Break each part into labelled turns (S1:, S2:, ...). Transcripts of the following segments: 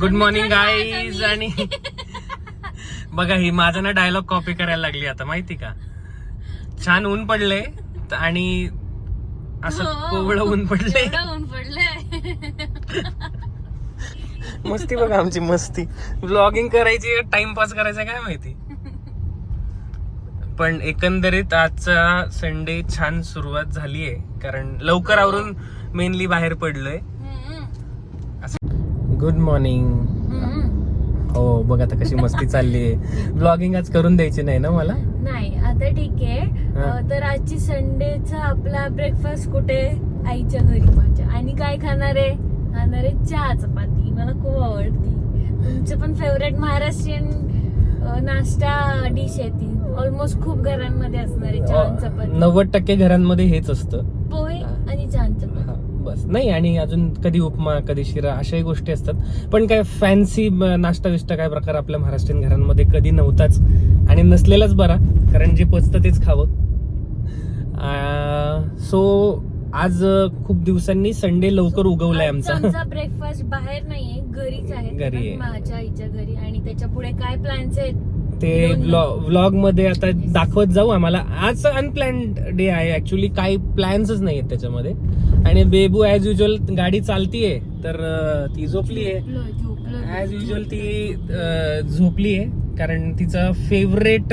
S1: Good morning guys आणि बघा ही माझा ना डायलॉग कॉपी करायला लागली आता माहिती का? छान ऊन पडले आणि असं
S2: हो.
S1: कोवळं ऊन पडले
S2: ऊन पडलंय.
S1: मस्ती बघा आमची मस्ती. ब्लॉगिंग करायची टाइमपास करायचा काय माहिती? पण एकंदरीत आजचा संडे छान सुरुवात झालीये कारण लवकर आवरून मेनली बाहेर पडलोय. गुड मॉर्निंग
S2: हम्म.
S1: हो बघ आता कशी मस्ती चालली आहे. ब्लॉगिंग आज करून द्यायची नाही ना मला?
S2: नाही आता ठीक आहे.
S1: हा.
S2: तर आजची संडेचा आपला ब्रेकफास्ट कुठे? आईच्या घरी माझ्या. आणि काय खाणार आहे? खाणार आहे चहा चपाती. मला खूप आवडती. तुमचं पण फेवरेट महाराष्ट्रीयन नाश्ता डिश आहे ती. ऑलमोस्ट खूप घरांमध्ये असणार आहे चहा आणि चपाती.
S1: नव्वद टक्के घरांमध्ये हेच असतं
S2: पोहे आणि चहा आणि चपाती
S1: हा, बस नाही आणि अजून कधी उपमा कधी शिरा अशाही गोष्टी असतात. पण काय फॅन्सी नाश्ता विष्टा काय प्रकार आपल्या महाराष्ट्रीयन घरांमध्ये कधी नव्हताच. आणि नसलेलाच बरा कारण जे पचतं तेच खावं. सो आज खूप दिवसांनी संडे लवकर उगवलाय आमचा.
S2: ब्रेकफास्ट बाहेर नाहीये घरीच आहे.
S1: घरी आहे.
S2: माझ्या आईच्या घरी आणि त्याच्या पुढे काय प्लॅन्स आहेत?
S1: ते व्लॉगमध्ये आता दाखवत जाऊ आम्हाला. आज अनप्लॅन्ड डे आहे. ऍक्च्युली काही प्लॅन्सच नाही आहेत त्याच्यामध्ये. आणि बेबू ऍज युजल गाडी चालतीये तर ती झोपली आहे. ऍज. युजल ती झोपली आहे कारण तिचं फेवरेट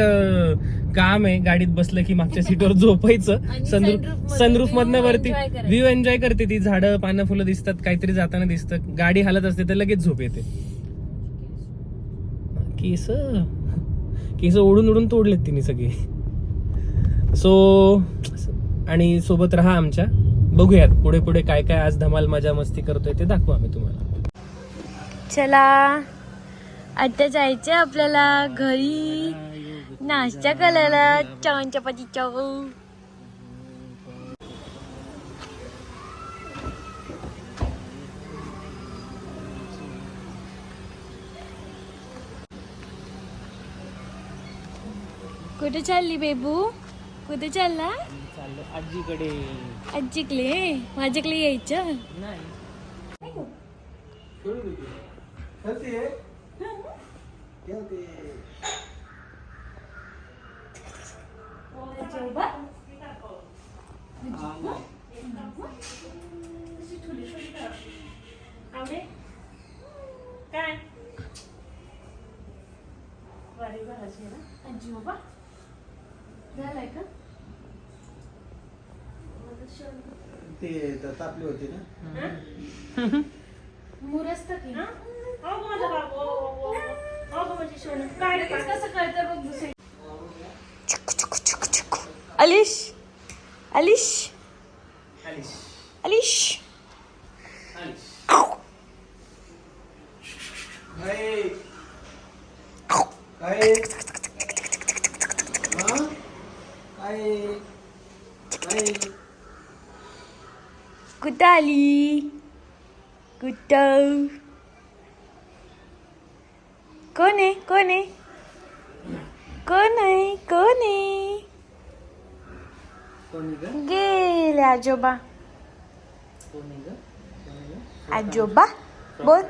S1: काम आहे गाडीत बसलं की मागच्या सीटवर झोपायचं. सनरूफ सनरूफ मधनं वरती. व्ह्यू एन्जॉय करते ती. झाडं पानं फुलं दिसतात काहीतरी जाताना दिसतं. गाडी हालत असते तर लगेच झोप येते. केस. केस ओढून ओढून तोडलेत तिने सगळे. सो आणि सोबत राहा आमच्या. बघूयात पुढे पुढे काय काय आज धमाल मजा मस्ती करतोय ते दाखवू आम्ही तुम्हाला.
S2: चला आता जायचं आपल्याला घरी. नाश्ता करायला चवन चपाती चव. कुठे चालली बेबू? कुठे चालला?
S1: चाललं आजीकडे?
S2: आजीकले माझ्याकडे यायचं? काय? आजी बाबा झालाय का?
S3: ते त- तापली होती ना.
S2: मुरस्त की. कसं कळतं बघ दुसरी अलिश अलिश. अलिश.
S3: काय काय हा? काय काय
S2: कुठं आली कुठं कोण आहे कोण आहे कोण आहे कोण आहे गेले आजोबा आजोबा बोल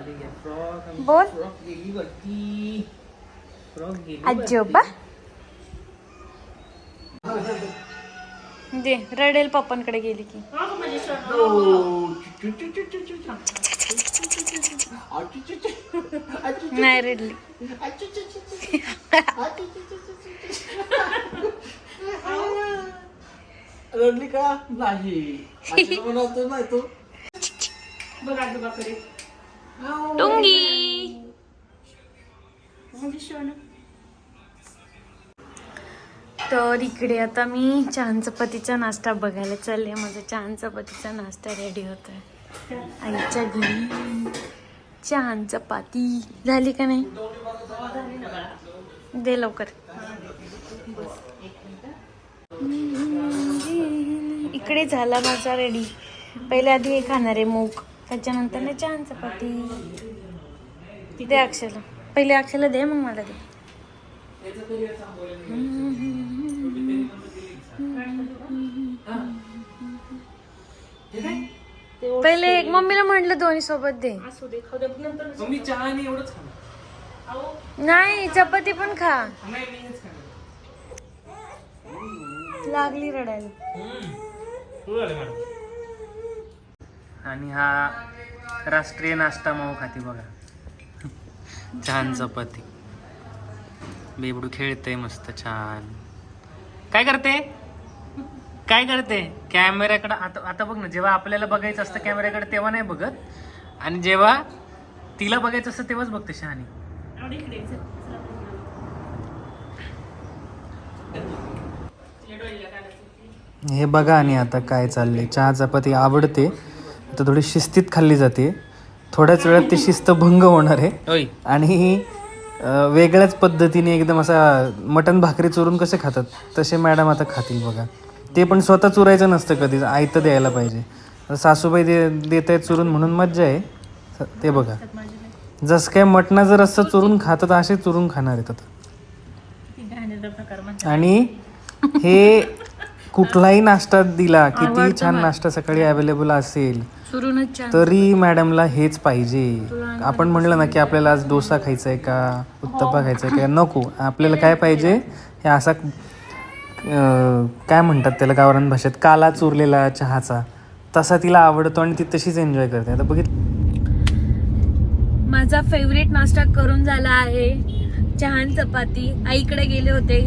S2: बोल
S1: फ्रॉक गेली वरती फ्रॉक गेली
S2: आजोबा दे रडेल पप्पांकडे गेली की नाही रडली
S3: रडली का नाही नाही तू
S2: टुंगी तर इकडे आता मी छान चपातीचा नाश्ता बघायला चालले माझा छान चपातीचा नाश्ता रेडी होत आहे आईच्या घरी छान चपाती. झाली का नाही? दे लवकर. इकडे झाला माझा रेडी पहिले आधी हे खाणार आहे मूग. त्याच्यानंतर ना छान चपाती. दे अक्षला पहिले अक्षला दे मग मला दे. पहिले एक मम्मीला म्हटलं दोन्ही सोबत दे.
S4: मग मी चहा आणि एवढंच खाणार
S2: नाही चपाती पण खा.
S4: नाही मी हेच खाणार.
S2: लागली रडायला.
S4: तू झालं मॅडम. आणि हा राष्ट्रीय नाश्ता माऊ खाती बघा. छान चपाती. बेबडू खेळते मस्त छान. काय करते? काय करते? कॅमेऱ्याकडे आता आता बघ ना जेव्हा आपल्याला बघायचं असतं कॅमेऱ्याकडे तेव्हा नाही बघत. आणि जेव्हा तिला बघायचं असतं तेव्हाच बघते शहाणी. हे बघा आणि आता काय चाललंय. चहा चपाती आवडते आता थोडी शिस्तीत खाल्ली जाते. थोड्याच वेळात ती शिस्त भंग होणार आहे. आणि वेगळ्याच पद्धतीने एकदम असा मटण भाकरी चुरून कसे खातात तसे मॅडम आता खातील बघा. ते पण स्वतः चुरायचं नसतं कधीच. आयतं द्यायला पाहिजे. सासूबाई दे देत आहेत चुरून म्हणून मज्जा आहे. ते बघा. जसं काय मटणा जर असं चुरून खातात असे चुरून खाणार आहेत आता. आणि हे कुठलाही नाश्ता दिला किती छान नाश्ता सकाळी अवेलेबल असेल तरी मॅडमला हेच पाहिजे. आपण म्हणलं ना की आपल्याला आज डोसा खायचा आहे का उत्तप्पा खायचा आहे का? नको. आपल्याला काय पाहिजे? हे असा काय म्हणतात त्याला गावरान भाषेत? काला चुरलेला चहाचा. तसा तिला आवडतो आणि ती तशीच एन्जॉय करते. आता बघित
S2: माझा फेवरेट नाश्ता करून झाला आहे चहा चपाती. आईकडे गेले होते.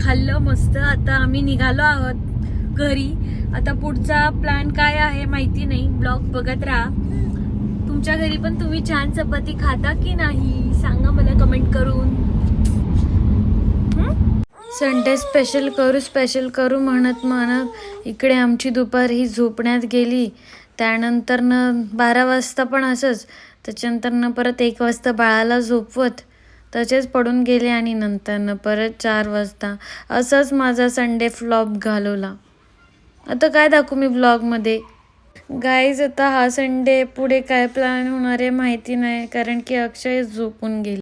S2: खाल्लं मस्त. आता आम्ही निघालो आहोत घरी. आता पुढचा प्लॅन काय आहे माहिती नाही. ब्लॉग बघत राहा. तुमच्या घरी पण तुम्ही छान चपाती खाता की नाही? सांगा मला कमेंट करून. संडे स्पेशल करू स्पेशल करू म्हणत म्हणत इकडे आमची दुपार ही झोपण्यात गेली. त्यानंतर न बारा वाजता पण असंच. त्याच्यानंतर न परत एक वाजता बाळाला झोपवत. तसेच पडून गेले आणि नंतर परत चार वाजता असंच माझा संडे फ्लॉप घालवला. आता काय दाखवू मी ब्लॉगमध्ये? गाईज आता हा संडे पुढे काय प्लॅन होणार आहे माहिती नाही कारण की अक्षय झोपून गेली.